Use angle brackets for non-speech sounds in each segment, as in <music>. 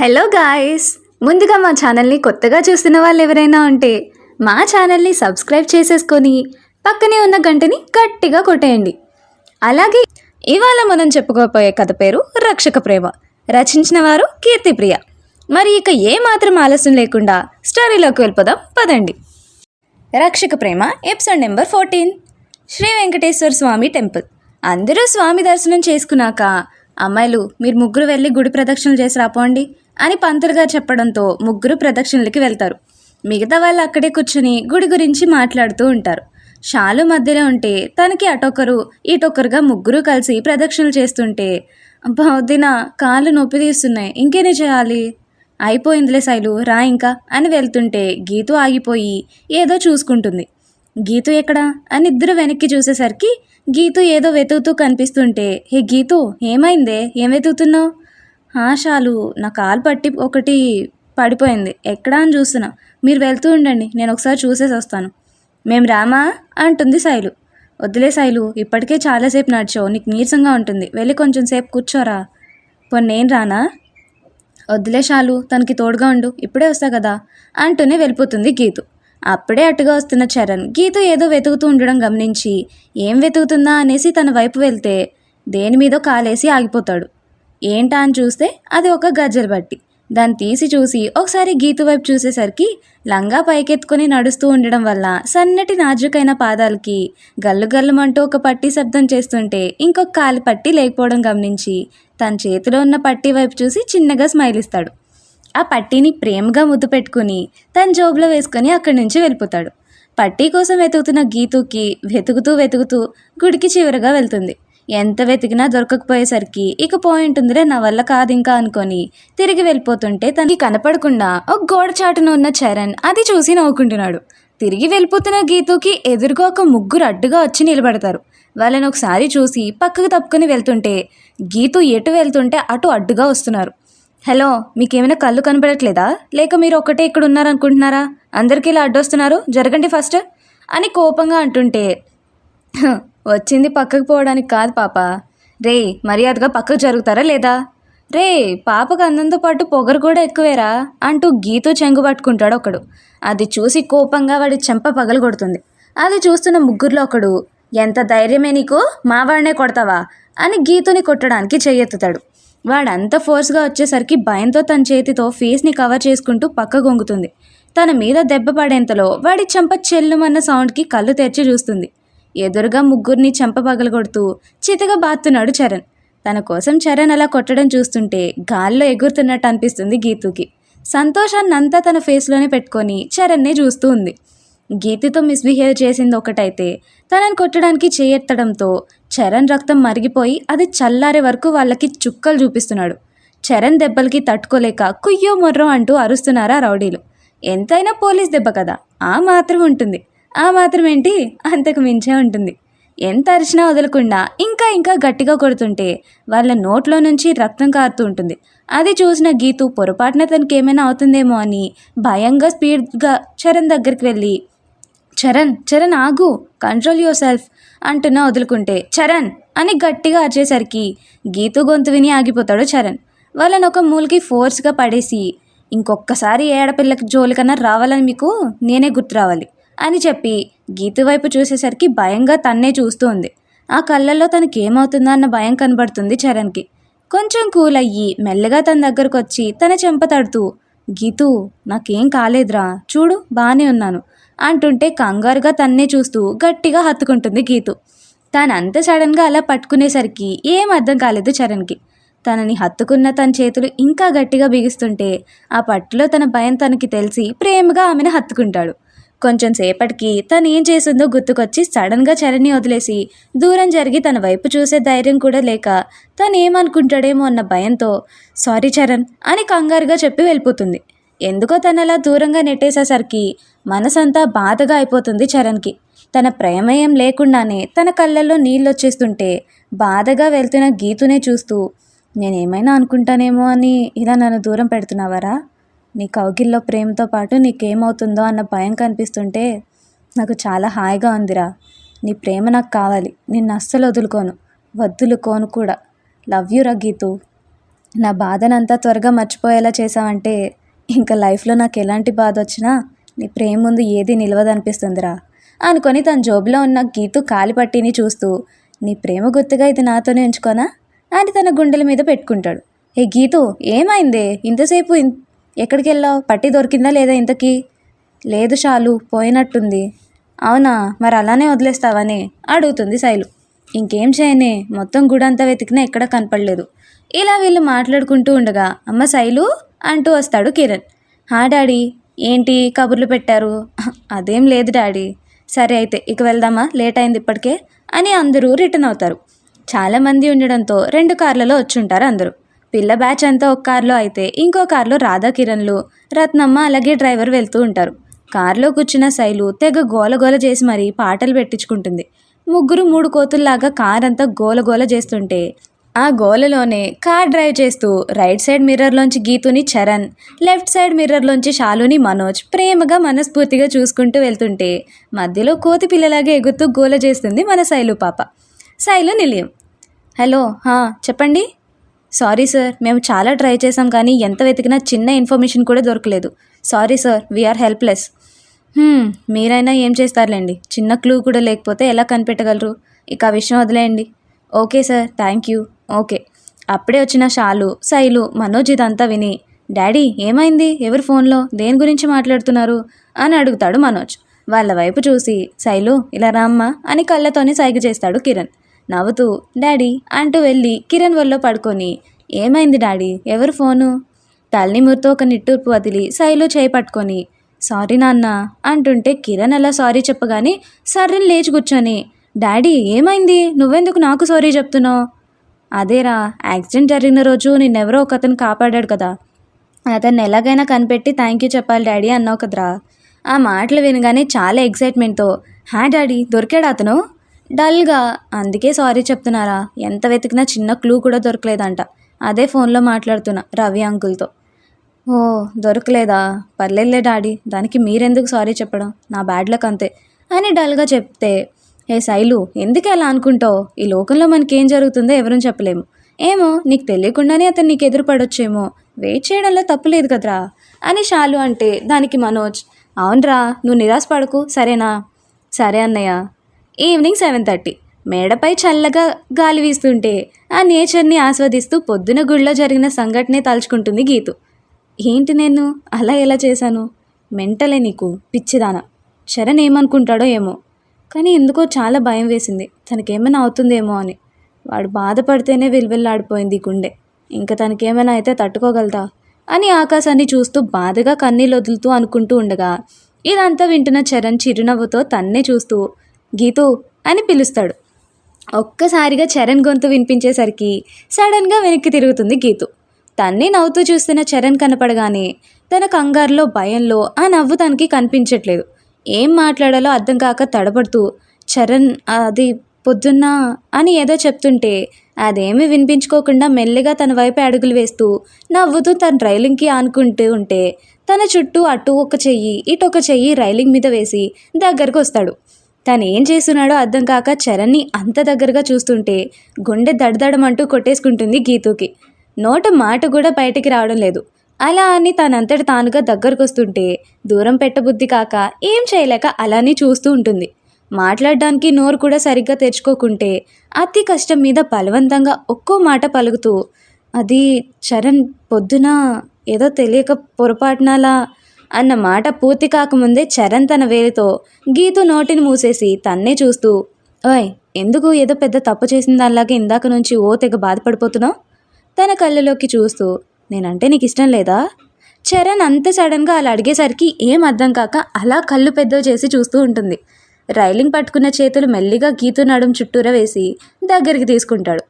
Hello guys. ముందుగా మా ఛానల్ని కొత్తగా చూస్తున్న వాళ్ళు ఎవరైనా ఉంటే మా ఛానల్ని సబ్స్క్రైబ్ చేసేసుకొని పక్కనే ఉన్న గంటని గట్టిగా కొట్టేయండి. అలాగే ఇవాళ మనం చెప్పుకోపోయే కథ పేరు రక్షక ప్రేమ. రచించిన వారు కీర్తిప్రియ. మరి ఇక ఏమాత్రం ఆలస్యం లేకుండా స్టోరీలోకి వెళ్ళిపోదాం పదండి. Rakshaka Prema episode number fourteen. Shri Venkateswara Swami temple. అందరూ స్వామి దర్శనం చేసుకున్నాక అమ్మాయిలు మీరు ముగ్గురు వెళ్ళి గుడి ప్రదక్షిణలు చేసి రాపోండి. అని పంతులు గారు చెప్పడంతో ముగ్గురు ప్రదక్షిణలకి వెళ్తారు. మిగతా వాళ్ళు అక్కడే కూర్చుని గుడి గురించి మాట్లాడుతూ ఉంటారు. షాలు మధ్యలో ఉంటే తనకి అటొకరు ఇటొకరుగా ముగ్గురు కలిసి ప్రదక్షిణలు చేస్తుంటే అబ్బా కాళ్ళు నొప్పి తీస్తున్నాయి ఇంకేనే చేయాలి? అయిపోయిందిలే శైలు రా ఇంకా అని వెళ్తుంటే గీతు ఆగిపోయి ఏదో చూసుకుంటుంది. గీతు ఎక్కడా? అని ఇద్దరు వెనక్కి చూసేసరికి గీతు ఏదో వెతుకుతూ కనిపిస్తుంటే హే గీతు ఏమైందే? ఏం వెతుకుతున్నావు? ఆశాలు నా కాలు పట్టి ఒకటి పడిపోయింది. ఎక్కడా అని చూస్తున్నా. మీరు వెళ్తూ ఉండండి నేను ఒకసారి చూసేసి వస్తాను. మేము రామా? అంటుంది శైలు. వద్దులే శైలు ఇప్పటికే చాలాసేపు నడిచావు నీకు నీరసంగా ఉంటుంది. వెళ్ళి కొంచెం సేపు కూర్చోరా. పోనీ నేను రానా? వద్దులే షాలు తనకి తోడుగా ఉండు ఇప్పుడే వస్తా కదా. అంటూనే వెళ్ళిపోతుంది గీతు. అప్పుడే అటుగా వస్తున్న చరణ్ గీతు ఏదో వెతుకుతూ ఉండడం గమనించి ఏం వెతుకుతుందా అనేసి తన వైపు వెళ్తే దేని మీదో కాలేసి ఆగిపోతాడు. ఏంటా అని చూస్తే అది ఒక గజ్జల బట్టి. దాన్ని తీసి చూసి ఒకసారి గీతు వైపు చూసేసరికి లంగా పైకెత్తుకొని నడుస్తూ ఉండడం వల్ల సన్నటి నాజుకైన పాదాలకి గల్లు గల్లుమంటూ ఒక పట్టి శబ్దం చేస్తుంటే ఇంకొక కాలి పట్టి లేకపోవడం గమనించి తన చేతిలో ఉన్న పట్టి వైపు చూసి చిన్నగా స్మైల్ ఇస్తాడు. ఆ పట్టీని ప్రేమగా ముద్దు పెట్టుకుని తన జోబులో వేసుకొని అక్కడి నుంచి వెళ్ళిపోతాడు. పట్టీ కోసం వెతుకుతున్న గీతుకి వెతుకుతూ వెతుకుతూ గుడికి చివరగా వెళ్తుంది. ఎంత వెతికినా దొరకకపోయేసరికి ఇక పాయింట్ ఉందిలే నా వల్ల కాదు ఇంకా అనుకొని తిరిగి వెళ్ళిపోతుంటే తనకి కనపడకుండా ఒక గోడ చాటున ఉన్న చరణ్ అది చూసి నవ్వుకుంటున్నాడు. తిరిగి వెళ్ళిపోతున్న గీతుకి ఎదురుగా ఒక ముగ్గురు అడ్డుగా వచ్చి నిలబడతారు. వాళ్ళని ఒకసారి చూసి పక్కకు తప్పుకొని వెళ్తుంటే గీతు ఎటు వెళ్తుంటే అటు అడ్డుగా వస్తున్నారు. హలో మీకేమైనా కళ్ళు కనపడట్లేదా లేక మీరు ఒక్కటే ఇక్కడ ఉన్నారనుకుంటున్నారా? అందరికీ ఇలా అడ్డొస్తున్నారు? జరగండి ఫస్ట్ అని కోపంగా అంటుంటే వచ్చింది పక్కకు పోవడానికి కాదు పాప. రే మర్యాదగా పక్కకు జరుగుతారా లేదా? రే పాపకు అందంతో పాటు పొగరు కూడా ఎక్కువేరా అంటూ గీతో చెంగు పట్టుకుంటాడు ఒకడు. అది చూసి కోపంగా వాడి చెంప పగలు కొడుతుంది అది చూస్తున్న ముగ్గురులో ఒకడు ఎంత ధైర్యమే నీకు? మావాడినే కొడతావా? అని గీతుని కొట్టడానికి చెయ్యెత్తుతాడు. వాడంత ఫోర్స్గా వచ్చేసరికి భయంతో తన చేతితో ఫేస్ని కవర్ చేసుకుంటూ పక్క గొంగుతుంది. తన మీద దెబ్బ పడేంతలో వాడి చెంప చెల్లుమన్న సౌండ్కి కళ్ళు తెరిచి చూస్తుంది. ఎదురుగా ముగ్గురిని చెంప పగలగొడుతూ చితగా బాతున్నాడు చరణ్. తన కోసం చరణ్ అలా కొట్టడం చూస్తుంటే గాల్లో ఎగురుతున్నట్టు అనిపిస్తుంది గీతుకి. సంతోషాన్నంతా తన ఫేస్లోనే పెట్టుకొని చరణ్నే చూస్తూ ఉంది. గీతితో మిస్బిహేవ్ చేసింది ఒకటైతే తనని కొట్టడానికి చేయెత్తడంతో చరణ్ రక్తం మరిగిపోయి అది చల్లారే వరకు వాళ్ళకి చుక్కలు చూపిస్తున్నాడు. చరణ్ దెబ్బలకి తట్టుకోలేక కుయ్యో మొర్రో అంటూ అరుస్తున్నారా రౌడీలు. ఎంతైనా పోలీస్ దెబ్బ కదా ఆ మాత్రం ఉంటుంది. ఆ మాత్రం ఏంటి అంతకు మించే ఉంటుంది. ఎంత అరిచినా వదలకుండా ఇంకా ఇంకా గట్టిగా కొడుతుంటే వాళ్ళ నోట్లో నుంచి రక్తం కారుతూ ఉంటుంది. అది చూసిన గీతు పొరపాటున తనకి ఏమైనా అవుతుందేమో అని భయంగా స్పీడ్గా చరణ్ దగ్గరికి వెళ్ళి చరణ్ చరణ్ ఆగు కంట్రోల్ యువర్ సెల్ఫ్ అంటున్నా వదులుకుంటే. చరణ్ అని గట్టిగా అరిచేసరికి గీతు గొంతు విని ఆగిపోతాడు చరణ్. వాళ్ళని ఒక మూలకి ఫోర్స్గా పడేసి ఇంకొకసారి ఏడపిల్లకి జోలికన్నా రావాలని మీకు నేనే గుర్తు రావాలి. అని చెప్పి గీతు వైపు చూసేసరికి భయంగా తన్నే చూస్తూ ఉంది ఆ కళ్ళల్లో తనకి ఏమవుతుందో అన్న భయం కనబడుతుంది చరణ్కి. కొంచెం కూల్ అయ్యి మెల్లగా తన దగ్గరకు వచ్చి తన చెంప తడుతూ గీతు నాకేం కాలేదురా చూడు బాగానే ఉన్నాను అంటుంటే కంగారుగా తన్నే చూస్తూ గట్టిగా హత్తుకుంటుంది గీతు. తాను అంత సడన్గా అలా పట్టుకునేసరికి ఏం అర్థం కాలేదు చరణ్కి. తనని హత్తుకున్న తన చేతులు ఇంకా గట్టిగా బిగిస్తుంటే ఆ పట్టులో తన భయం తనకి తెలిసి ప్రేమగా ఆమెను హత్తుకుంటాడు. కొంచెం సేపటికి తను ఏం చేసిందో గుర్తుకొచ్చి సడన్గా చరణ్ని వదిలేసి దూరం జరిగి తన వైపు చూసే ధైర్యం కూడా లేక తను ఏమనుకుంటాడేమో అన్న భయంతో సారీ చరణ్ అని కంగారుగా చెప్పి వెళ్ళిపోతుంది. ఎందుకో తను అలా దూరంగా నెట్టేసేసరికి మనసంతా బాధగా అయిపోతుంది చరణ్కి. తన ప్రమేయం లేకుండానే తన కళ్ళల్లో నీళ్ళు వచ్చేస్తుంటే బాధగా వెళ్తున్న గీతునే చూస్తూ నేనేమైనా అనుకుంటానేమో అని ఇలా నన్ను దూరం పెడుతున్నావరా? నీ కౌగిల్లో ప్రేమతో పాటు నీకేమవుతుందో అన్న భయం కనిపిస్తుంటే నాకు చాలా హాయిగా ఉందిరా. నీ ప్రేమ నాకు కావాలి. నిన్ను అస్సలు వదులుకోను. వదులుకోను కూడా. లవ్ యు రా గీతు. నా బాధనంతా త్వరగా మర్చిపోయేలా చేసావంటే ఇంకా లైఫ్లో నాకు ఎలాంటి బాధ వచ్చినా నీ ప్రేమ ముందు ఏది నిలవదనిపిస్తుందిరా. అనుకొని తన జోబులో ఉన్న గీతు కాలిపట్టిని చూస్తూ నీ ప్రేమ గుర్తుగా ఇది నాతోనే ఉంచుకోనా? అని తన గుండెల మీద పెట్టుకుంటాడు. ఏ గీతు ఏమైందే? ఇంతసేపు ఎక్కడికి వెళ్ళావు పట్టి దొరికిందా లేదా ఇంతకీ? లేదు షాలు పోయినట్టుంది. అవునా? మరి అలానే వదిలేస్తావని అడుగుతుంది శైలు. ఇంకేం చేయనే? మొత్తం గుడంతా వెతికినా ఎక్కడ కనపడలేదు. ఇలా వీళ్ళు మాట్లాడుకుంటూ ఉండగా అమ్మ శైలు అంటూ వస్తాడు కిరణ్. హా డాడీ ఏంటి కబుర్లు పెట్టారు? అదేం లేదు డాడీ. సరే అయితే ఇక వెళ్దామా? లేట్ అయింది ఇప్పటికే అని అందరూ రిటర్న్ అవుతారు. చాలామంది ఉండడంతో రెండు కార్లలో వచ్చుంటారు అందరూ. పిల్ల బ్యాచ్ అంతా ఒక కార్లో అయితే ఇంకో కార్లో రాధా కిరణ్లు రత్నమ్మ అలాగే డ్రైవర్ వెళ్తూ ఉంటారు. కారులో కూర్చున్న శైలు తెగ గోల గోల చేసి మరీ పాటలు పెట్టించుకుంటుంది. ముగ్గురు మూడు కోతుల్లాగా కార్ అంతా గోల గోల చేస్తుంటే ఆ గోలలోనే కార్ డ్రైవ్ చేస్తూ రైట్ సైడ్ మిర్రర్లోంచి గీతుని చరణ్ లెఫ్ట్ సైడ్ మిర్రర్లోంచి షాలుని మనోజ్ ప్రేమగా మనస్ఫూర్తిగా చూసుకుంటూ వెళ్తుంటే మధ్యలో కోతి పిల్లలాగా ఎగురుతూ గోల చేస్తుంది మన శైలు పాప. శైలు నిలయం. హలో చెప్పండి. సారీ సార్ మేము చాలా ట్రై చేసాం కానీ ఎంత వెతికినా చిన్న ఇన్ఫర్మేషన్ కూడా దొరకలేదు. సారీ సార్ వీఆర్ హెల్ప్లెస్ మీరైనా ఏం చేస్తారులేండి? చిన్న క్లూ కూడా లేకపోతే ఎలా కనిపెట్టగలరు? ఇక ఆ విషయం వదిలేయండి. Okay sir thank you okay అప్పుడే వచ్చిన షాలు శైలు మనోజ్ ఇదంతా విని డాడీ ఏమైంది? ఎవరి ఫోన్లో దేని గురించి మాట్లాడుతున్నారు? అని అడుగుతాడు మనోజ్. వాళ్ళ వైపు చూసి శైలు ఇలా రామ్మా? అని కళ్ళతోనే సైగ చేస్తాడు కిరణ్. నవ్వుతూ డాడీ అంటూ వెళ్ళి కిరణ్ వల్లో పడుకొని ఏమైంది డాడీ? ఎవరు ఫోను? తల్లిమురితో ఒక నిట్టూర్పు వదిలి సైలో చేయి పట్టుకొని సారీ నాన్న అంటుంటే కిరణ్ అలా సారీ చెప్పగానే సర్రని లేచి కూర్చొని డాడీ ఏమైంది? నువ్వెందుకు నాకు సారీ చెప్తున్నావు? అదేరా యాక్సిడెంట్ జరిగిన రోజు నిన్నెవరో ఒక అతను కాపాడాడు కదా. అతన్ని ఎలాగైనా కనిపెట్టి థ్యాంక్ యూ చెప్పాలి డాడీ అన్నావు కదరా. ఆ మాటలు వినగానే చాలా ఎక్సైట్మెంట్తో హా డాడీ దొరికాడు అతను? డల్గా. అందుకే సారీ చెప్తున్నారా? ఎంత వెతికినా చిన్న క్లూ కూడా దొరకలేదంట. అదే ఫోన్లో మాట్లాడుతున్నా రవి అంకుల్తో. ఓ దొరకలేదా? పర్లేదులే డాడీ దానికి మీరెందుకు సారీ చెప్పడం? నా బ్యాడ్ లక్ అంతే. అని డల్గా చెప్తే ఏ శైలు ఎందుకు అలా అనుకుంటావు? ఈ లోకంలో మనకేం జరుగుతుందో ఎవరూ చెప్పలేము. ఏమో నీకు తెలియకుండానే అతను నీకు ఎదురుపడొచ్చేమో. వెయిట్ చేయడంలో తప్పులేదు కదరా? అని షాలు అంటే దానికి మనోజ్ అవునరా నువ్వు నిరాశ పడకు సరేనా? సరే అన్నయ్య. Evening seven thirty. మేడపై చల్లగా గాలి వీస్తుంటే ఆ నేచర్ని ఆస్వాదిస్తూ పొద్దున గుడిలో జరిగిన సంఘటనే తలుచుకుంటుంది గీతు. ఏంటి నేను? అలా ఎలా చేశాను? మెంటలే నీకు పిచ్చిదాన. చరణ్ ఏమనుకుంటాడో ఏమో. కానీ ఎందుకో చాలా భయం వేసింది. తనకేమైనా అవుతుందేమో అని. వాడు బాధపడితేనే విలువెల్లాడిపోయింది గుండె. ఇంకా తనకేమైనా అయితే తట్టుకోగలదా? అని ఆకాశాన్ని చూస్తూ బాధగా కన్నీళ్ళు వదులుతూ అనుకుంటూ ఉండగా ఇదంతా వింటున్న చరణ్ చిరునవ్వుతో తన్నే చూస్తూ గీతు అని పిలుస్తాడు. ఒక్కసారిగా చరణ్ గొంతు వినిపించేసరికి సడన్గా వెనక్కి తిరుగుతుంది గీతు. తన్ని నవ్వుతూ చూస్తున్న చరణ్ కనపడగానే తన కంగారులో భయంలో ఆ నవ్వు తనకి కనిపించట్లేదు. ఏం మాట్లాడాలో అర్థం కాక తడబడుతూ చరణ్ అది పొద్దున్న అని ఏదో చెప్తుంటే అదేమి వినిపించుకోకుండా మెల్లిగా తన వైపు అడుగులు వేస్తూ నవ్వుతూ తన రైలింగ్కి ఆనుకుంటూ ఉంటే తన చుట్టూ అటు ఒక చెయ్యి ఇటు ఒక చెయ్యి రైలింగ్ మీద వేసి దగ్గరకు వస్తాడు. తను ఏం చేస్తున్నాడో అర్థం కాక చరణ్ని అంత దగ్గరగా చూస్తుంటే గుండె దడదడమంటూ కొట్టేసుకుంటుంది గీతూకి. నోట మాట కూడా బయటికి రావడం లేదు. అలా అని తనంతటి తానుగా దగ్గరకు వస్తుంటే దూరం పెట్టబుద్ధి కాక ఏం చేయలేక అలానే చూస్తూ ఉంటుంది. మాట్లాడడానికి నోరు కూడా సరిగ్గా తెరుచుకోకుంటే అతి కష్టం మీద బలవంతంగా ఒక్కో మాట పలుకుతూ అది చరణ్ పొద్దున ఏదో తెలియక పొరపాటునలా అన్న మాట పూర్తి కాకముందే చరణ్ తన వేలితో గీతు నోటిని మూసేసి తన్నే చూస్తూ ఓయ్ ఎందుకు ఏదో పెద్ద తప్పు చేసిన దానిలాగా ఇందాక నుంచి ఓ తెగ బాధపడిపోతున్నావు? తన కళ్ళలోకి చూస్తూ నేనంటే నీకు ఇష్టం లేదా? చరణ్ అంత సడన్గా అలా అడిగేసరికి ఏం అర్థం కాక అలా కళ్ళు పెద్దవి చేసి చూస్తూ ఉంటుంది. రైలింగ్ పట్టుకున్న చేతులు మెల్లిగా గీతు నడుం చుట్టూరా వేసి దగ్గరికి తీసుకుంటాడు.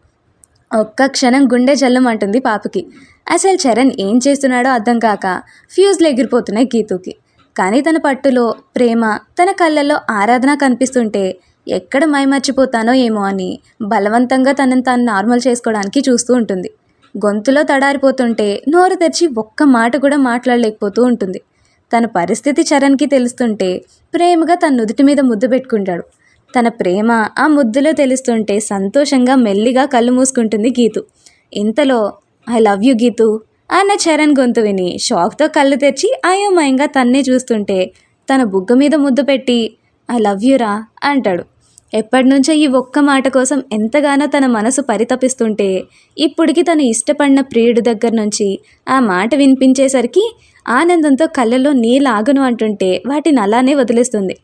ఒక్క క్షణం గుండె జల్లుమంటుంది పాపకి. అసలు చరణ్ ఏం చేస్తున్నాడో అర్థం కాక ఫ్యూజ్లు ఎగిరిపోతున్నాయి గీతుకి. కానీ తన పట్టులో ప్రేమ తన కళ్ళల్లో ఆరాధన కనిపిస్తుంటే ఎక్కడ మైమర్చిపోతానో ఏమో అని బలవంతంగా తనని తాను నార్మల్ చేసుకోవడానికి చూస్తూ ఉంటుంది. గొంతులో తడారిపోతుంటే నోరు తెరిచి ఒక్క మాట కూడా మాట్లాడలేకపోతూ ఉంటుంది. తన పరిస్థితి చరణ్కి తెలుస్తుంటే ప్రేమగా తన నుదుటి మీద ముద్దు పెట్టుకుంటాడు. తన ప్రేమ ఆ ముద్దులో తెలుస్తుంటే సంతోషంగా మెల్లిగా కళ్ళు మూసుకుంటుంది గీతు. ఇంతలో ఐ లవ్ యు గీతు అన్న చరణ్ గొంతు విని షాక్తో కళ్ళు తెరిచి అయోమయంగా తన్నే చూస్తుంటే తన బుగ్గ మీద ముద్దు పెట్టి ఐ లవ్ యురా అంటాడు. ఎప్పటి నుంచో ఈ ఒక్క మాట కోసం ఎంతగానో తన మనసు పరితపిస్తుంటే ఇప్పటికి తను ఇష్టపడిన ప్రియుడి దగ్గర నుంచి ఆ మాట వినిపించేసరికి ఆనందంతో కళ్ళలో నీళ్ళు ఆగను అంటుంటే వాటిని అలానే వదిలేస్తుంది.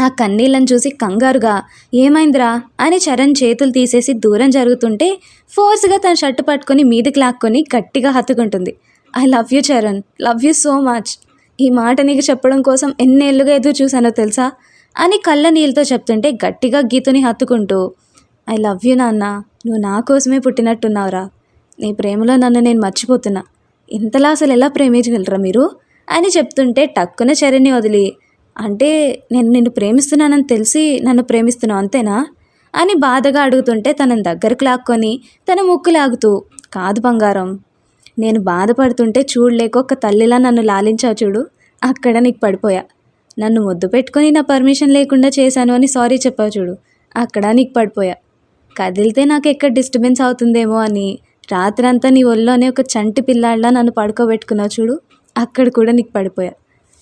ఆ కన్నీళ్ళని చూసి కంగారుగా ఏమైందిరా? అని చరణ్ చేతులు తీసేసి దూరం జరుగుతుంటే ఫోర్స్గా తన షర్టు పట్టుకొని మీదికి లాక్కొని గట్టిగా హత్తుకుంటుంది. I love you Charan. Love you so much. ఈ మాట నీకు చెప్పడం కోసం ఎన్నేళ్ళుగా ఎదురు చూశానో తెలుసా? అని కళ్ళ నీళ్ళతో చెప్తుంటే గట్టిగా గీతుని హత్తుకుంటూ ఐ లవ్ యూ నాన్న. నువ్వు నా కోసమే పుట్టినట్టున్నావురా. నీ ప్రేమలో నన్ను నేను మర్చిపోతున్నా. ఇంతలా అసలు ఎలా ప్రేమించగలరా మీరు? అని చెప్తుంటే టక్కున చరణ్ని వదిలి అంటే నేను నిన్ను ప్రేమిస్తున్నానని తెలిసి నన్ను ప్రేమిస్తున్నావు అంతేనా? అని బాధగా అడుగుతుంటే తనని దగ్గరకు లాక్కొని తన ముక్కు లాగుతూ కాదు బంగారం నేను బాధపడుతుంటే చూడలేక ఒక తల్లిలా నన్ను లాలించావు చూడు అక్కడ నీకు పడిపోయా. నన్ను ముద్దు పెట్టుకొని నా పర్మిషన్ లేకుండా చేశాను అని సారీ చెప్పావు చూడు అక్కడ నీకు పడిపోయా. కదిలితే నాకు ఎక్కడ డిస్టర్బెన్స్ అవుతుందేమో అని రాత్రంతా నీ ఒళ్ళోనే ఒక చంటి పిల్లాడిలా నన్ను పడుకోబెట్టుకున్నావు చూడు అక్కడ కూడా నీకు పడిపోయా.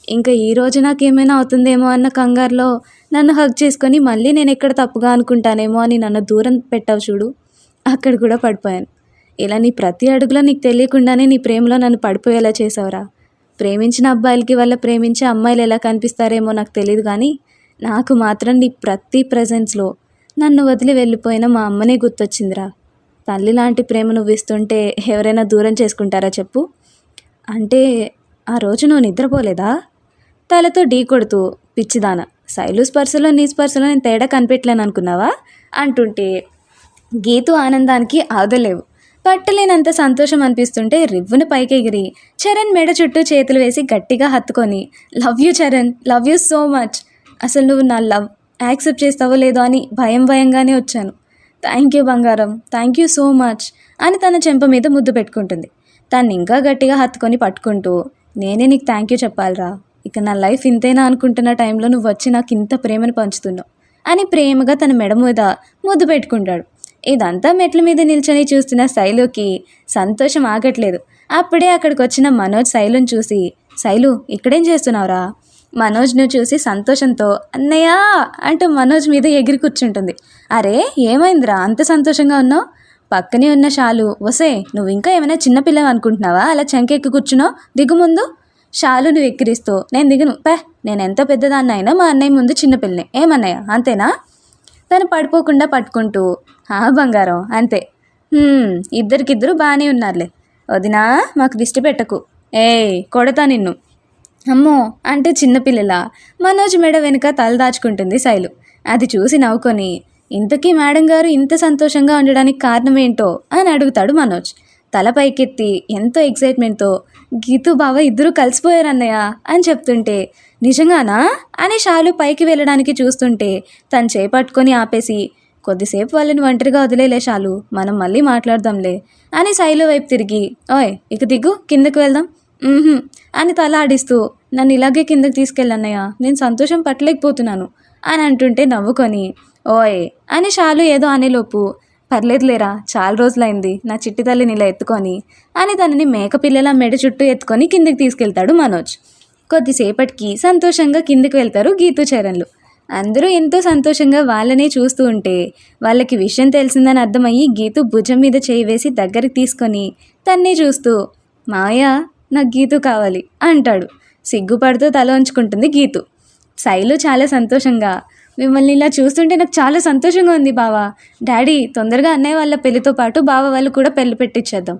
ఇంకా ఈ రోజు నాకు ఏమైనా అవుతుందేమో అన్న కంగారులో నన్ను హగ్ చేసుకొని మళ్ళీ నేను ఎక్కడ తప్పుగా అనుకుంటానేమో అని నన్ను దూరం పెట్టావు చూడు. అక్కడ కూడా పడిపోయాను. ఇలా నీ ప్రతి అడుగులో నీకు తెలియకుండానే నీ ప్రేమలో నన్ను పడిపోయేలా చేసావురా. ప్రేమించిన అబ్బాయిలకి వాళ్ళ ప్రేమించే అమ్మాయిలు ఎలా కనిపిస్తారేమో నాకు తెలియదు కానీ నాకు మాత్రం నీ ప్రతి ప్రజెన్స్లో నన్ను వదిలి వెళ్ళిపోయిన మా అమ్మనే గుర్తొచ్చిందిరా. తల్లి లాంటి ప్రేమ నువ్వు ఇస్తుంటే ఎవరైనా దూరం చేసుకుంటారా చెప్పు? అంటే ఆ రోజు నువ్వు నిద్రపోలేదా? తలతో ఢీ కొడుతూ పిచ్చిదాన. శైలు స్పర్శలో నీ స్పర్శలో నేను తేడా కనిపెట్టలేను అనుకున్నావా? అంటుంటే గీతు ఆనందానికి ఆదలేవు పట్టలేనంత సంతోషం అనిపిస్తుంటే రివ్వును పైకెగిరి చరణ్ మెడ చుట్టూ చేతులు వేసి గట్టిగా హత్తుకొని love you Charan love you so much. అసలు నువ్వు నా లవ్ యాక్సెప్ట్ చేస్తావో లేదో అని భయం భయంగానే వచ్చాను. థ్యాంక్ యూ బంగారం థ్యాంక్ యూ సో మచ్ అని తన చెంప మీద ముద్దు పెట్టుకుంటుంది. తను ఇంకా గట్టిగా హత్తుకొని పట్టుకుంటూ నేనే నీకు థ్యాంక్ యూ చెప్పాలిరా. ఇక నా లైఫ్ ఇంతేనా అనుకుంటున్న టైంలో నువ్వు వచ్చి నాకు ఇంత ప్రేమను పంచుతున్నావు. అని ప్రేమగా తన మెడ మీద ముద్దు పెట్టుకుంటాడు. ఇదంతా మెట్ల మీద నిల్చొని చూస్తున్న శైలుకి సంతోషం ఆగట్లేదు. అప్పుడే అక్కడికి వచ్చిన మనోజ్ శైలుని చూసి శైలు ఇక్కడేం చేస్తున్నావురా? మనోజ్ను చూసి సంతోషంతో అన్నయ్య! అంటూ మనోజ్ మీద ఎగిరి కూర్చుంటుంది. అరే ఏమైందిరా? అంత సంతోషంగా ఉన్నావు? పక్కనే ఉన్న షాలు వసే నువ్వు ఇంకా ఏమైనా చిన్నపిల్లవి అనుకుంటున్నావా అలా చంకెక్కి కూర్చున్నావు? దిగు ముందు. షాలును ఎక్కిరిస్తూ నేను దిగును. పే నేను ఎంత పెద్దదాన్ని అయినా మా అన్నయ్య ముందు చిన్నపిల్లని ఏమన్నయ్య అంతేనా? తను పడిపోకుండా పట్టుకుంటూ ఆ బంగారం అంతే. ఇద్దరికిద్దరు బాగానే ఉన్నారులే. వదినా మాకు దిష్టి పెట్టకు. ఏయ్ కొడతా నిన్ను. అమ్మో అంటే చిన్నపిల్లల మనోజ్ మెడ వెనుక తల దాచుకుంటుంది శైలు. అది చూసి నవ్వుకొని ఇంతకీ మేడం గారు ఇంత సంతోషంగా ఉండడానికి కారణం ఏంటో? అని అడుగుతాడు మనోజ్. తల పైకెత్తి ఎంతో ఎక్సైట్మెంట్తో గీతు బావ ఇద్దరూ కలిసిపోయారు అన్నయ్య అని చెప్తుంటే నిజంగానా? అని షాలు పైకి వెళ్ళడానికి చూస్తుంటే తను చేపట్టుకొని ఆపేసి కొద్దిసేపు వాళ్ళని ఒంటరిగా వదిలేలే షాలు మనం మళ్ళీ మాట్లాడదాంలే అని శైలు వైపు తిరిగి ఓయ్ ఇక దిగు కిందకి వెళ్దాం. అని తల ఆడిస్తూ నన్ను ఇలాగే కిందకి తీసుకెళ్ళన్నయ్య నేను సంతోషం పట్టలేకపోతున్నాను అని అంటుంటే నవ్వుకొని ఓయ్ అని షాలు ఏదో అనేలోపు పర్లేదులేరా చాలా రోజులైంది నా చిట్టి తల్లిని ఇలా ఎత్తుకొని అని తనని మేకపిల్లల మెడ చుట్టూ ఎత్తుకొని కిందకి తీసుకెళ్తాడు మనోజ్. కొద్దిసేపటికి సంతోషంగా కిందకి వెళ్తారు గీతు చరణ్లు. అందరూ ఎంతో సంతోషంగా వాళ్ళనే చూస్తూ ఉంటే వాళ్ళకి విషయం తెలిసిందని అర్థమయ్యి గీతు భుజం మీద చేయి వేసి దగ్గరికి తీసుకొని తన్నే చూస్తూ మాయ నాకు గీతు కావాలి అంటాడు. సిగ్గుపడుతూ తల ఉంచుకుంటుంది గీతు. శైలు చాలా సంతోషంగా మిమ్మల్ని ఇలా చూస్తుంటే నాకు చాలా సంతోషంగా ఉంది బావా. డాడీ తొందరగా అన్నయ్య వాళ్ళ పెళ్ళితో పాటు బావ వాళ్ళు కూడా పెళ్ళి పెట్టించేద్దాం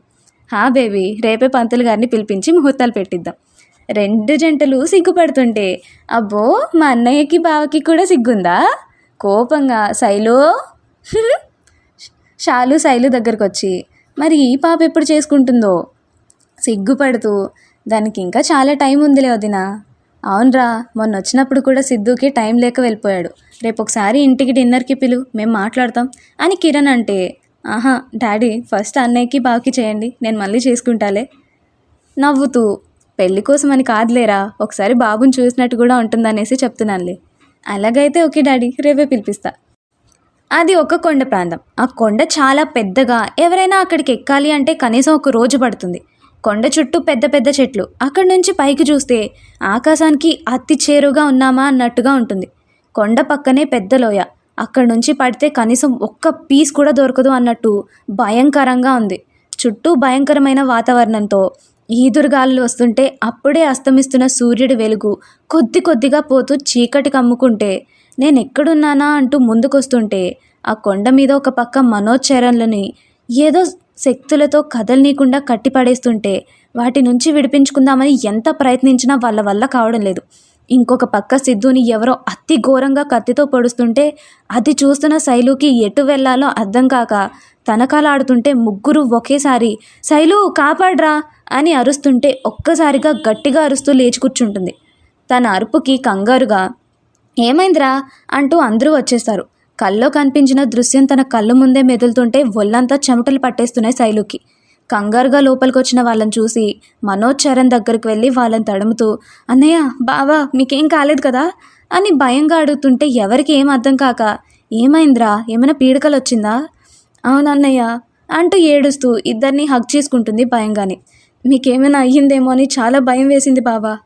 హా బేబీ రేపే పంతులు గారిని పిలిపించి ముహూర్తాలు పెట్టిద్దాం. రెండు జంటలు సిగ్గుపడుతుంటే అబ్బో మా అన్నయ్యకి బావకి కూడా సిగ్గుందా? కోపంగా శైలు <laughs> షాలు శైలు దగ్గరకు వచ్చి మరి ఈ పాప ఎప్పుడు చేసుకుంటుందో? సిగ్గుపడుతూ దానికి ఇంకా చాలా టైం ఉందిలే వదినా. అవునరా మొన్న వచ్చినప్పుడు కూడా సిద్ధుకి టైం లేక వెళ్ళిపోయాడు. రేపు ఒకసారి ఇంటికి డిన్నర్కి పిలు మేము మాట్లాడతాం అని కిరణ్ అంటే ఆహా డాడీ ఫస్ట్ అన్నయ్యకి బావకి చేయండి నేను మళ్ళీ చేసుకుంటాలే. నవ్వుతూ పెళ్ళి కోసం అని కాదులేరా ఒకసారి బాబుని చూసినట్టు కూడా ఉంటుందనేసి చెప్తున్నానులే. అలాగైతే ఓకే డాడీ రేపే పిలిపిస్తా. అది ఒక కొండ ప్రాంతం. ఆ కొండ చాలా పెద్దగా ఎవరైనా అక్కడికి ఎక్కాలి అంటే కనీసం ఒక రోజు పడుతుంది. కొండ చుట్టూ పెద్ద పెద్ద చెట్లు. అక్కడి నుంచి పైకి చూస్తే ఆకాశానికి అతి చేరుగా ఉన్నామా అన్నట్టుగా ఉంటుంది. కొండ పక్కనే పెద్ద లోయ. అక్కడి నుంచి పడితే కనీసం ఒక్క పీస్ కూడా దొరకదు అన్నట్టు భయంకరంగా ఉంది. చుట్టూ భయంకరమైన వాతావరణంతో ఈదురుగాలు వస్తుంటే అప్పుడే అస్తమిస్తున్న సూర్యుడి వెలుగు కొద్ది కొద్దిగా పోతూ చీకటి కమ్ముకుంటే నేను ఎక్కడున్నానా అంటూ ముందుకొస్తుంటే ఆ కొండ మీద ఒక పక్క మనోచరణలని ఏదో శక్తులతో కదలనీయకుండా కట్టిపడేస్తుంటే వాటి నుంచి విడిపించుకుందామని ఎంత ప్రయత్నించినా వాళ్ళ వల్ల కావడం లేదు. ఇంకొక పక్క సిద్ధుని ఎవరో అతి ఘోరంగా కత్తితో పొడుస్తుంటే అది చూస్తున్న శైలుకి ఎటు వెళ్ళాలో అర్థం కాక తనకాలాడుతుంటే ముగ్గురు ఒకేసారి శైలు కాపాడ్రా అని అరుస్తుంటే ఒక్కసారిగా గట్టిగా అరుస్తూ లేచి కూర్చుంటుంది. తన అరుపుకి కంగారుగా ఏమైందిరా? అంటూ అందరూ వచ్చేస్తారు. కల్లో కనిపించిన దృశ్యం తన కళ్ళు ముందే మెదులుతుంటే ఒళ్ళంతా చెమటలు పట్టేస్తున్నాయి శైలుకి. కంగారుగా లోపలికి వచ్చిన వాళ్ళని చూసి మనోజ్ చరణ్ దగ్గరికి వెళ్ళి వాళ్ళని తడుముతూ అన్నయ్య బావా మీకేం కాలేదు కదా? అని భయంగా అడుగుతుంటే ఎవరికి ఏం అర్థం కాక ఏమైందిరా? ఏమైనా పీడకలు వచ్చిందా? అవునన్నయ్య అంటూ ఏడుస్తూ ఇద్దరిని హక్ చేసుకుంటుంది భయంగానే. మీకేమైనా అయ్యిందేమో అని చాలా భయం వేసింది బావా.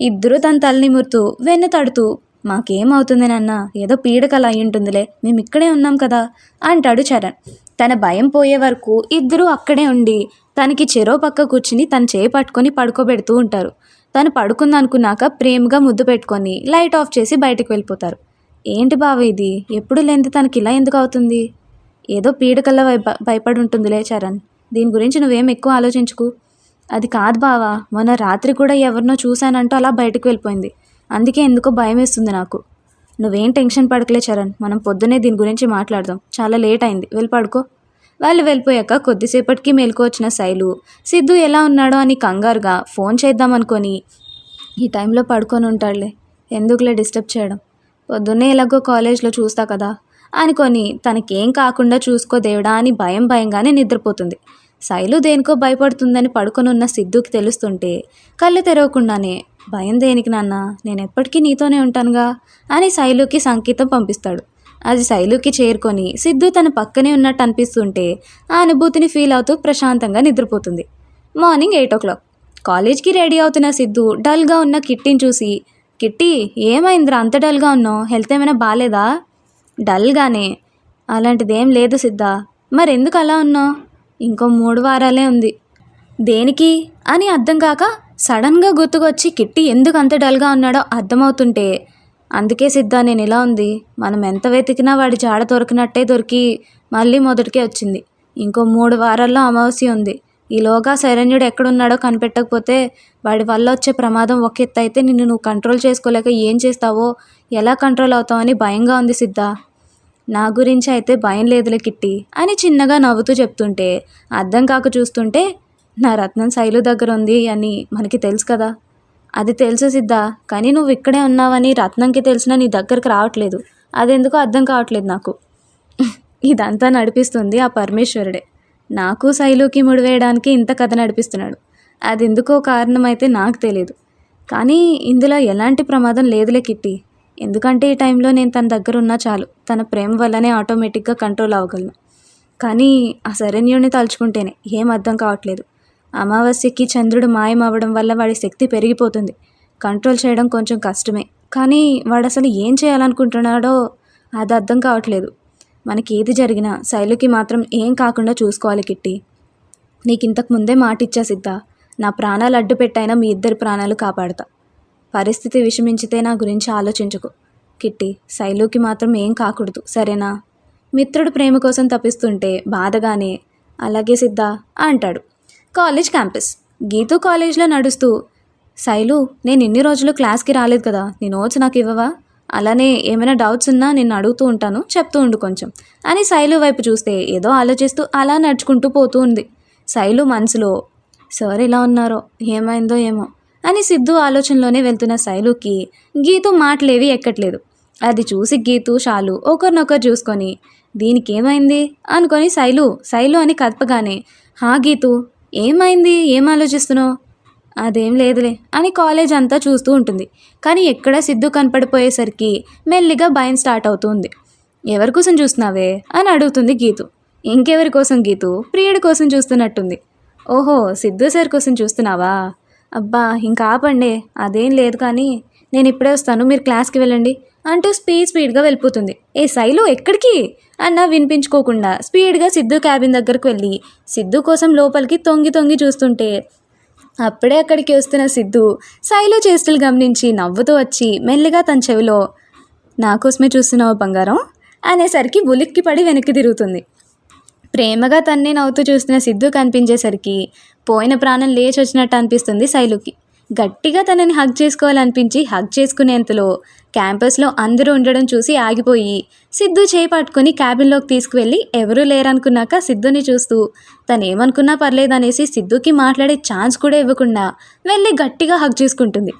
ఇద్దరూ తన తల్లిని మురుతూ వెన్ను తడుతూ మాకేమవుతుంది నాన్న ఏదో పీడకల అయ్యుంటుందిలే. మేమిక్కడే మేము ఇక్కడే ఉన్నాం కదా? అంటాడు చరణ్. తన భయం పోయే వరకు ఇద్దరూ అక్కడే ఉండి తనకి చెరో పక్క కూర్చుని తన చేయి పట్టుకొని పడుకోబెడుతూ ఉంటారు. తను పడుకుందనుకున్నాక ప్రేమగా ముద్దు పెట్టుకొని లైట్ ఆఫ్ చేసి బయటకు వెళ్ళిపోతారు. ఏంటి బావ ఇది? ఎప్పుడు లేనిది తనకి ఇలా ఎందుకు అవుతుంది? ఏదో పీడకల్లా భయ భయపడి ఉంటుందిలే చరణ్. దీని గురించి నువ్వేం ఎక్కువ ఆలోచించుకు? అది కాదు బావా. మొన్న రాత్రి కూడా ఎవరినో చూశానంటూ అలా బయటకు వెళ్ళిపోయింది. అందుకే ఎందుకో భయం వేస్తుంది నాకు. నువ్వేం టెన్షన్ పడకలే చరణ్ మనం పొద్దునే దీని గురించి మాట్లాడదాం. చాలా లేట్ అయింది. వెళ్ళి పడుకో. వాళ్ళు వెళ్ళిపోయాక కొద్దిసేపటికి మేలుకు వచ్చిన శైలు సిద్ధు ఎలా ఉన్నాడో అని కంగారుగా ఫోన్ చేద్దాం అనుకొని ఈ టైంలో పడుకొని ఉంటాడులే. ఎందుకులే డిస్టర్బ్ చేయడం? పొద్దున్నే ఎలాగో కాలేజ్లో చూస్తా కదా అనుకొని తనకేం కాకుండా చూసుకో దేవుడా అని భయం భయంగానే నిద్రపోతుంది. శైలు దేనికో భయపడుతుందని పడుకొని ఉన్న సిద్ధుకి తెలుస్తుంటే కళ్ళు తెరవకుండానే భయం దేనికి నాన్న? నేను ఎప్పటికీ నీతోనే ఉంటానుగా? అని శైలుకి సంకేతం పంపిస్తాడు. అది శైలుకి చేరుకొని సిద్ధు తన పక్కనే ఉన్నట్టు అనిపిస్తుంటే ఆ అనుభూతిని ఫీల్ అవుతూ ప్రశాంతంగా నిద్రపోతుంది. Morning eight o'clock. కాలేజ్కి రెడీ అవుతున్న సిద్ధు డల్గా ఉన్న కిట్టిని చూసి కిట్టి ఏమైందిరా? అంత డల్గా ఉన్నావు. హెల్త్ ఏమైనా బాగాలేదా డల్గానే. అలాంటిదేం లేదు సిద్ధ. మరెందుకు అలా ఉన్నావు? ఇంకో మూడు వారాలే ఉంది. దేనికి? అని అర్థం కాక సడన్గా గుర్తుకొచ్చి కిట్టి ఎందుకు అంత డల్గా ఉన్నాడో అర్థమవుతుంటే అందుకే సిద్ధ నేను ఇలా ఉంది. మనం ఎంత వెతికినా వాడి జాడ దొరికినట్టే దొరికి మళ్ళీ మొదటికే వచ్చింది. ఇంకో మూడు వారాల్లో అమావాస్య ఉంది. ఈలోగా శరణ్యుడు ఎక్కడున్నాడో కనిపెట్టకపోతే వాడి వల్ల వచ్చే ప్రమాదం ఒక ఎత్తు అయితే నిన్ను నువ్వు కంట్రోల్ చేసుకోలేక ఏం చేస్తావో ఎలా కంట్రోల్ అవుతావని భయంగా ఉంది సిద్ధ. నా గురించి అయితే భయం లేదులే కిట్టి అని చిన్నగా నవ్వుతూ చెప్తుంటే అర్థం కాక చూస్తుంటే నా రత్నం శైలు దగ్గర ఉంది అని మనకి తెలుసు కదా. అది తెలుసు సిద్ధ కానీ నువ్వు ఇక్కడే ఉన్నావని రత్నంకి తెలిసినా నీ దగ్గరకు రావట్లేదు. అదెందుకో అర్థం కావట్లేదు నాకు. <laughs> ఇదంతా నడిపిస్తుంది ఆ పరమేశ్వరుడే. నాకు శైలుకి ముడివేయడానికి ఇంత కథ నడిపిస్తున్నాడు. అది ఎందుకో కారణమైతే నాకు తెలియదు కానీ ఇందులో ఎలాంటి ప్రమాదం లేదులే కిట్టి. ఎందుకంటే ఈ టైంలో నేను తన దగ్గర ఉన్నా చాలు. తన ప్రేమ వల్లనే ఆటోమేటిక్గా కంట్రోల్ అవ్వగలను. కానీ ఆ శరణ్యుడిని తలుచుకుంటేనే ఏం అర్థం కావట్లేదు. అమావాస్యకి చంద్రుడు మాయం అవ్వడం వల్ల వాడి శక్తి పెరిగిపోతుంది. కంట్రోల్ చేయడం కొంచెం కష్టమే. కానీ వాడు అసలు ఏం చేయాలనుకుంటున్నాడో అది అర్థం కావట్లేదు. మనకి ఏది జరిగినా శైలుకి మాత్రం ఏం కాకుండా చూసుకోవాలి కిట్టి. నీకు ఇంతకు ముందే మాట ఇచ్చా సిద్ధ. నా ప్రాణాలు అడ్డు పెట్టైనా మీ ఇద్దరి ప్రాణాలు కాపాడతా. పరిస్థితి విషమించితే నా గురించి ఆలోచించుకో. కిట్టి శైలుకి మాత్రం ఏం కాకూడదు. సరేనా? మిత్రుడు ప్రేమ కోసం తప్పిస్తుంటే బాధగానే అలాగే సిద్ధ అంటాడు. College campus. గీతు కాలేజ్లో నడుస్తూ శైలు నేను ఇన్ని రోజులు క్లాస్కి రాలేదు కదా నీ నోట్స్ నాకు ఇవ్వవా? అలానే ఏమైనా డౌట్స్ ఉన్నా నేను అడుగుతూ ఉంటాను చెప్తూ ఉండు కొంచెం అని శైలు వైపు చూస్తే ఏదో ఆలోచిస్తూ అలా నడుచుకుంటూ పోతూ ఉంది. శైలు మనసులో సార్ ఎలా ఉన్నారో ఏమైందో ఏమో అని సిద్ధు ఆలోచనలోనే వెళ్తున్న శైలుకి గీతు మాటలేవి ఎక్కట్లేదు. అది చూసి గీతు షాలు ఒకరినొకరు చూసుకొని దీనికి ఏమైంది అనుకొని శైలు శైలు అని కదపగానే హా గీతు ఏమైంది? ఏం ఆలోచిస్తున్నావు? అదేం లేదులే అని కాలేజ్ అంతా చూస్తూ ఉంటుంది. కానీ ఎక్కడ సిద్ధు కనపడిపోయేసరికి మెల్లిగా భయం స్టార్ట్ అవుతుంది. ఎవరి కోసం చూస్తున్నావే? అని అడుగుతుంది గీతు. ఇంకెవరి కోసం గీతు? ప్రియుడి కోసం చూస్తున్నట్టుంది. ఓహో సిద్ధు సార్ కోసం చూస్తున్నావా? అబ్బా ఇంకా ఆపండి. అదేం లేదు కానీ నేను ఇప్పుడే వస్తాను. మీరు క్లాస్కి వెళ్ళండి. అంటూ స్పీడ్ స్పీడ్గా వెళ్ళిపోతుంది. ఏ శైలు ఎక్కడికి? అన్న వినిపించుకోకుండా స్పీడ్గా సిద్ధు క్యాబిన్ దగ్గరకు వెళ్ళి సిద్ధు కోసం లోపలికి తొంగి తొంగి చూస్తుంటే అప్పుడే అక్కడికి వస్తున్న సిద్ధు శైలు చేష్టలు గమనించి నవ్వుతూ వచ్చి మెల్లిగా తన చెవిలో నా కోసమే చూస్తున్నావు బంగారం? అనేసరికి ఉలిక్కి పడి వెనక్కి తిరుగుతుంది. ప్రేమగా తన్నే నవ్వుతూ చూస్తున్న సిద్ధు కనిపించేసరికి పోయిన ప్రాణం లేచి వచ్చినట్టు అనిపిస్తుంది శైలుకి గట్టిగా తనని హగ్ చేసుకోవాలనిపించి హగ్ చేసుకునేంతలో క్యాంపస్లో అందరూ ఉండడం చూసి ఆగిపోయి సిద్ధు చేయి క్యాబిన్లోకి తీసుకువెళ్ళి ఎవరూ లేరనుకున్నాక సిద్ధుని చూస్తూ తను ఏమనుకున్నా పర్లేదనేసి సిద్ధుకి మాట్లాడే ఛాన్స్ కూడా ఇవ్వకుండా వెళ్ళి గట్టిగా హగ్ చేసుకుంటుంది.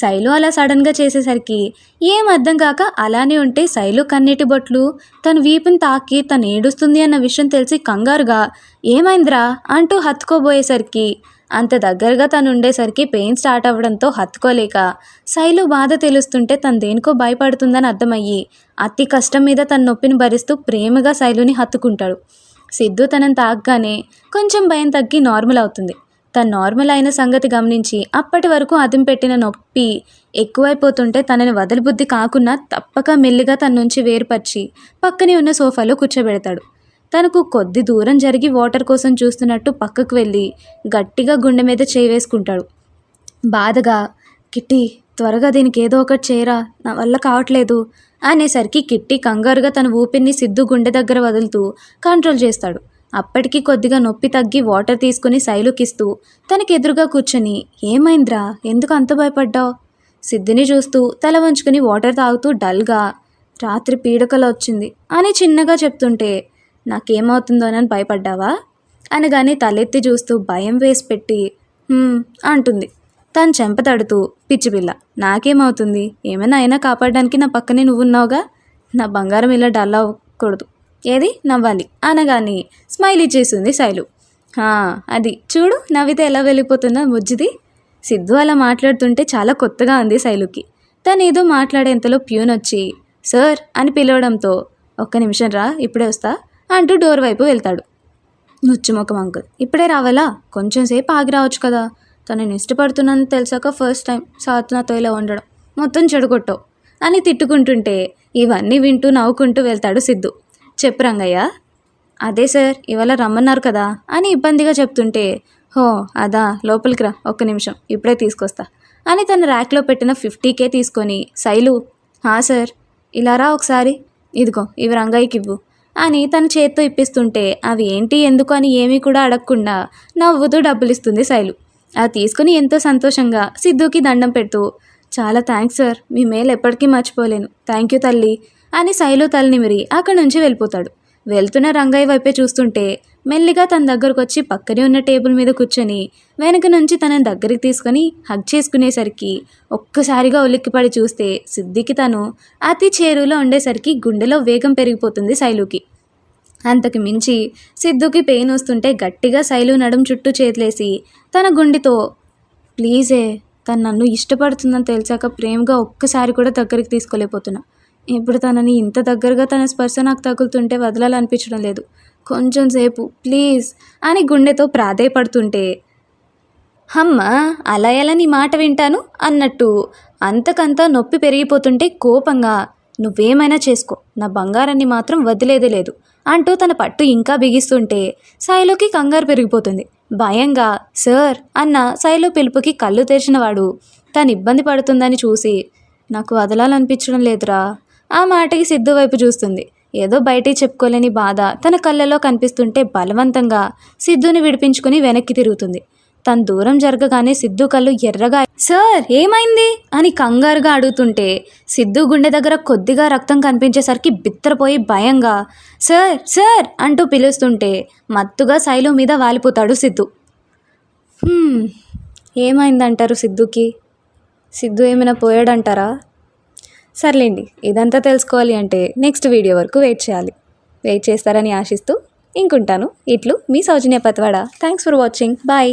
శైలు అలా సడన్గా చేసేసరికి ఏం అర్థం కాక అలానే ఉంటే శైలు కన్నీటి బొట్లు తన వీపుని తాకి తను ఏడుస్తుంది అన్న విషయం తెలిసి కంగారుగా ఏమైందిరా? అంటూ హత్తుకోబోయేసరికి అంత దగ్గరగా తను ఉండేసరికి పెయిన్ స్టార్ట్ అవ్వడంతో హత్తుకోలేక శైలు బాధ తెలుస్తుంటే తను దేనికో భయపడుతుందని అర్థమయ్యి అతి కష్టం మీద తన నొప్పిని భరిస్తూ ప్రేమగా శైలుని హత్తుకుంటాడు. సిద్ధు తనని తాగ్గానే కొంచెం భయం తగ్గి నార్మల్ అవుతుంది. తను నార్మల్ అయిన సంగతి గమనించి అప్పటి వరకు అదిం పెట్టిన నొప్పి ఎక్కువైపోతుంటే తనని వదలబుద్ధి కాకుండా తప్పక మెల్లిగా తన నుంచి వేరుపరిచి పక్కనే ఉన్న సోఫాలో కూర్చోబెడతాడు. తనకు కొద్ది దూరం జరిగి వాటర్ కోసం చూస్తున్నట్టు పక్కకు వెళ్ళి గట్టిగా గుండె మీద చేయి వేసుకుంటాడు. బాధగా కిట్టి త్వరగా దీనికి ఏదో ఒకటి చేయరా? నా వల్ల కావట్లేదు అనేసరికి కిట్టి కంగారుగా తన ఊపిరిని సిద్ధు గుండె దగ్గర వదులుతూ కంట్రోల్ చేస్తాడు. అప్పటికి కొద్దిగా నొప్పి తగ్గి వాటర్ తీసుకుని శైలుకిస్తూ తనకి ఎదురుగా కూర్చొని ఏమైందిరా? ఎందుకు అంత భయపడ్డావు? సిద్ధిని చూస్తూ తల వంచుకుని వాటర్ తాగుతూ డల్గా రాత్రి పీడకల వచ్చింది అని చిన్నగా చెప్తుంటే నాకేమవుతుందోనని భయపడ్డావా? అనగానే తలెత్తి చూస్తూ భయం వేసి పెట్టి అంటుంది. తను చెంప తడుతూ పిచ్చిపిల్ల నాకేమవుతుంది? ఏమైనా అయినా కాపాడడానికి నా పక్కనే నువ్వున్నావుగా? నా బంగారం ఇలా డల్ అవ్వకూడదు. ఏది? నవ్వాలి అనగానే స్మైల్ ఇచ్చేసింది శైలు. అది చూడు నవ్వితే ఎలా వెళ్ళిపోతుందో బుజ్జిది. సిద్ధు అలా మాట్లాడుతుంటే చాలా కొత్తగా ఉంది శైలుకి. తను ఏదో మాట్లాడేంతలో ప్యూన్ వచ్చి సార్ అని పిలవడంతో ఒక్క నిమిషం రా ఇప్పుడే వస్తా అంటూ డోర్ వైపు వెళ్తాడు. ముచ్చుముఖం అంకుల్. ఇప్పుడే రావాలా? కొంచెం సేపు ఆగి రావచ్చు కదా. తనని ఇష్టపడుతున్నాను తెలిసాక ఫస్ట్ టైం సాత్ నాతో ఇలా ఉండడం. మొత్తం చెడగొట్టావు అని తిట్టుకుంటుంటే ఇవన్నీ వింటూ నవ్వుకుంటూ వెళ్తాడు సిద్ధు. చెప్పు రంగయ్య. అదే సార్ ఇవాళ రమ్మన్నారు కదా అని ఇబ్బందిగా చెప్తుంటే హో అదా లోపలికి రా ఒక్క నిమిషం ఇప్పుడే తీసుకొస్తా అని తన ర్యాక్లో పెట్టిన ఫిఫ్టీకే తీసుకొని శైలు హా సార్ ఇలా రా ఒకసారి ఇదిగో ఇవి రంగయ్యకి ఇవ్వు అని తన చేత్తో ఇప్పిస్తుంటే అవి ఏంటి ఎందుకు అని ఏమీ కూడా అడగకుండా నవ్వుతూ డబ్బులు ఇస్తుంది శైలు. అది తీసుకుని ఎంతో సంతోషంగా సిద్ధుకి దండం పెడుతూ చాలా థ్యాంక్స్ సార్ మీ మేలు ఎప్పటికీ మర్చిపోలేను. థ్యాంక్ యూ తల్లి అని శైలు తలనిమిరి అక్కడి నుంచి వెళ్ళిపోతాడు. వెళ్తున్న రంగయ్య వైపే చూస్తుంటే మెల్లిగా తన దగ్గరకు వచ్చి పక్కనే ఉన్న టేబుల్ మీద కూర్చొని వెనక నుంచి తనని దగ్గరికి తీసుకొని హగ్ చేసుకునేసరికి ఒక్కసారిగా ఉలిక్కిపడి చూస్తే సిద్ధికి తను అతి చేరువలో ఉండేసరికి గుండెలో వేగం పెరిగిపోతుంది శైలుకి. అంతకు మించి సిద్ధుకి పెయిన్ వస్తుంటే గట్టిగా శైలు నడుం చుట్టూ చేతులేసి తన గుండెతో ప్లీజే తను నన్ను ఇష్టపడుతుందని తెలిసాక ప్రేమగా ఒక్కసారి కూడా దగ్గరికి తీసుకోలేకపోతున్నా. ఇప్పుడు తనని ఇంత దగ్గరగా తన స్పర్శ నాకు తగులుతుంటే వదలాలనిపించడం లేదు. కొంచెం సేపు ప్లీజ్ అని గుండెతో ప్రాధేయపడుతుంటే అమ్మ అలా ఎలా నీ మాట వింటాను? అన్నట్టు అంతకంతా నొప్పి పెరిగిపోతుంటే కోపంగా నువ్వేమైనా చేసుకో నా బంగారాన్ని మాత్రం వదిలేదే లేదు అంటూ తన పట్టు ఇంకా బిగిస్తుంటే సాయిలోకి కంగారు పెరిగిపోతుంది. భయంగా సార్ అన్న శైలు పిలుపుకి కళ్ళు తెరిచినవాడు తను ఇబ్బంది పడుతుందని చూసి నాకు వదలాలనిపించడం లేదురా ఆ మాటకి సిద్ధు వైపు చూస్తుంది. ఏదో బయటికి చెప్పుకోలేని బాధ తన కళ్ళలో కనిపిస్తుంటే బలవంతంగా సిద్ధుని విడిపించుకుని వెనక్కి తిరుగుతుంది. తను దూరం జరగగానే సిద్ధు కళ్ళు ఎర్రగా సార్ ఏమైంది? అని కంగారుగా అడుగుతుంటే సిద్ధు గుండె దగ్గర కొద్దిగా రక్తం కనిపించేసరికి బిత్తరపోయి భయంగా సార్ సార్ అంటూ పిలుస్తుంటే మత్తుగా శైలు మీద వాలిపోతాడు సిద్ధు. ఏమైందంటారు సిద్ధుకి? సిద్ధు ఏమైనా పోయాడంటారా? సర్లేండి ఇదంతా తెలుసుకోవాలి అంటే నెక్స్ట్ వీడియో వరకు వెయిట్ చేయాలి. వెయిట్ చేస్తారని ఆశిస్తూ ఇంకుంటాను. ఇట్లు మీ Soujanya Patwada. Thanks for watching. Bye.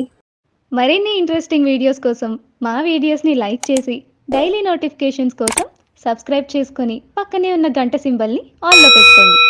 మరిన్ని ఇంట్రెస్టింగ్ వీడియోస్ కోసం మా వీడియోస్ని లైక్ చేసి డైలీ నోటిఫికేషన్స్ కోసం సబ్స్క్రైబ్ చేసుకొని పక్కనే ఉన్న గంట సింబల్ని ఆన్లో పెట్టుకోండి.